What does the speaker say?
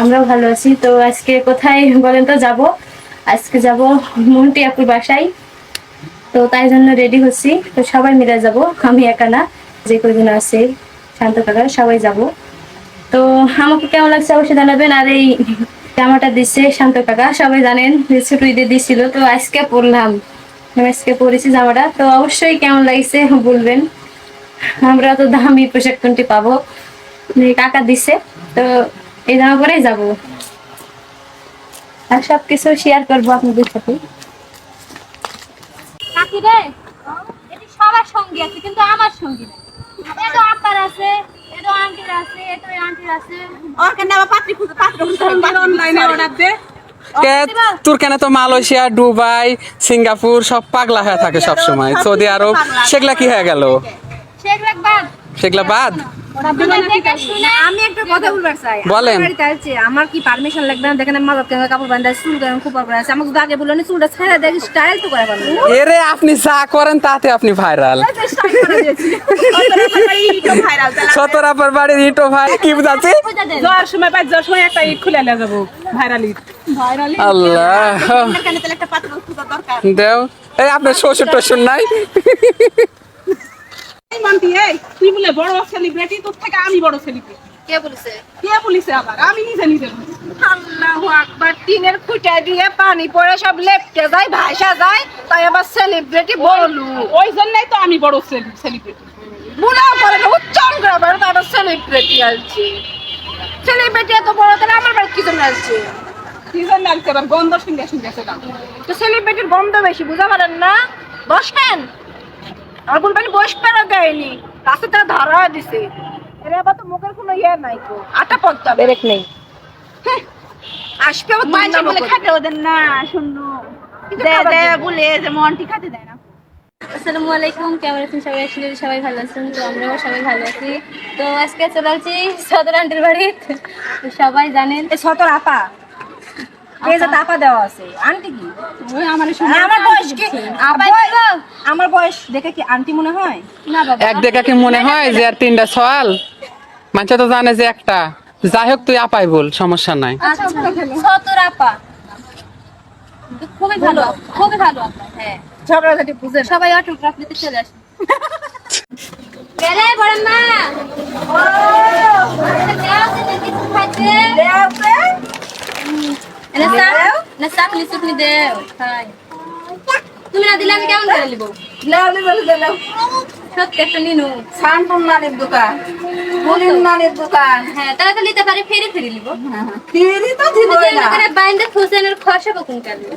আমরাও ভালো আছি। তো আজকে কোথায় বলেন তো যাব। আজকে যাব মন্টি আপুর বাসায়। তো তাই জন্য রেডি হচ্ছি। তো সবাই মিলে যাব। আমি একা না, যে কজন আছে, শান্ত কাকা, সবাই যাব। তো আমাকে কেমন লাগছে অবশ্যই জানাবেন। আর এই জামাটা দিচ্ছে শান্ত কাকা, সবাই জানেন যে ছোট ঈদে দিছিল তো আজকে পরলাম। আমি আজকে পরেছি জামাটা। তো অবশ্যই কেমন লাগছে বলবেন। আমরা তো দামি পোশাক কোনটি পাবো কাকা দিছে তো এই জামা পরেই যাব। আর সবকিছু শেয়ার করব আপনাদের সাথে। কাকি রে এটি সবার সঙ্গী আছে কিন্তু আমার সঙ্গী নাই। এতো আব্বার আছে এতো আন্টির আছে এতো আন্টির আছে। অনলাইনে অর্ডার দে তোর কেন তো মালয়েশিয়া দুবাই সিঙ্গাপুর সব পাগলা হয়ে থাকে সব সময় সৌদি আরব সেগুলা কি হয়ে গেল? সেগুলো বাদ। সেগুলা আমি একটা কথা বলবার চাই। বলেন। আমার কি পারমিশন লাগবে না? দেখেন মাদক কেন কাপড় বান্ধা চুল কেন আছে। আমাকে আগে চুলটা ছেড়ে দেখ স্টাইল তো করে পারল এরে আপনি যা করেন তাতে আপনি ভাইরাল সতরাপার বাড়ির ইটো ভাই কি বুঝাচ্ছি? বুঝা সময় পাই যাওয়ার সময় একটা ঈদ খুলে যাব ভাইরাল ঈদ আল্লাহ। দেও। এই আপনার শ্বশুর টশুর নাই? এই তুই বলে বড় সেলিব্রিটি তোর থেকে আমি বড় সেলিব্রিটি কে বলেছে? কে বলিছে আবার? আমি নিজে নিজে বলছি। আল্লাহু আকবার টিনের খুঁটে দিয়ে পানি পড়ে সব লেপটে যায় ভাসা যায় তাই আবার সেলিব্রিটি ওই জন্যই তো আমি বড় সেলিব্রিটি বুড়া করে না উচ্চারণ করে বেরো তাই আবার সেলিব্রিটি আসছে। সেলিব্রিটি এত বড় তাহলে আমার বাড়ি কি জন্য আসছে? কি জন্য লাগছে আবার গন্ধ শুনতে শুনতে সেটা তো সেলিব্রিটির গন্ধ বেশি বুঝা পারেন না? বসেন। আমার কোন পানি বসবে না দেয়নি কাছে তারা ধরা দিছে। এর আবার তো মুখের কোনো ইয়ে নাই কো আটা পড়তে বেরেক নেই। আসবে আবার মাঝে বলে খাতে ওদের না শুনলো দে দে বলে যে মনটি খাতে দেয় না। আসসালামু আলাইকুম। কেমন আছেন সবাই? আসলে সবাই ভালো আছেন। তো আমরাও সবাই ভালো আছি। তো আজকে চলে আসছি সদর আন্টির বাড়ি সবাই জানেন সতর আপা। কে আপা দেওয়া আছে? আন্টি কি? আমার আমার বয়স কি? বয়স- আমার বয়স দেখে কি আন্টি মনে হয়? না বাবা এক দেখা কি মনে হয় যে আর তিনটা সওয়াল। মানুষ তো জানে যে একটা। যাই হোক তুই আপাই বল সমস্যা নাই। আচ্ছা সতর আপা। খুবই ভালো খুবই ভালো আপা হ্যাঁ। ঝগড়াঝাটি বুঝে সবাই অটোগ্রাফ নিতে চলে আসুন গেলে বড় মা কিছু খাইতে এনে চাপ না চাপ নি দেও। খাই তুমি না দিলে আমি কেমন করে নিব? লাউলি বলে দিলাম। সত্যি একটা নিনু। শান্তন নানের দোকান মুনির নানের দোকান। হ্যাঁ তাহলে তো নিতে পারি ফেরি ফেরি নিব। ফেরি তো দিব না। বাইন্দে ফুসেনের খসা কোন কাটবে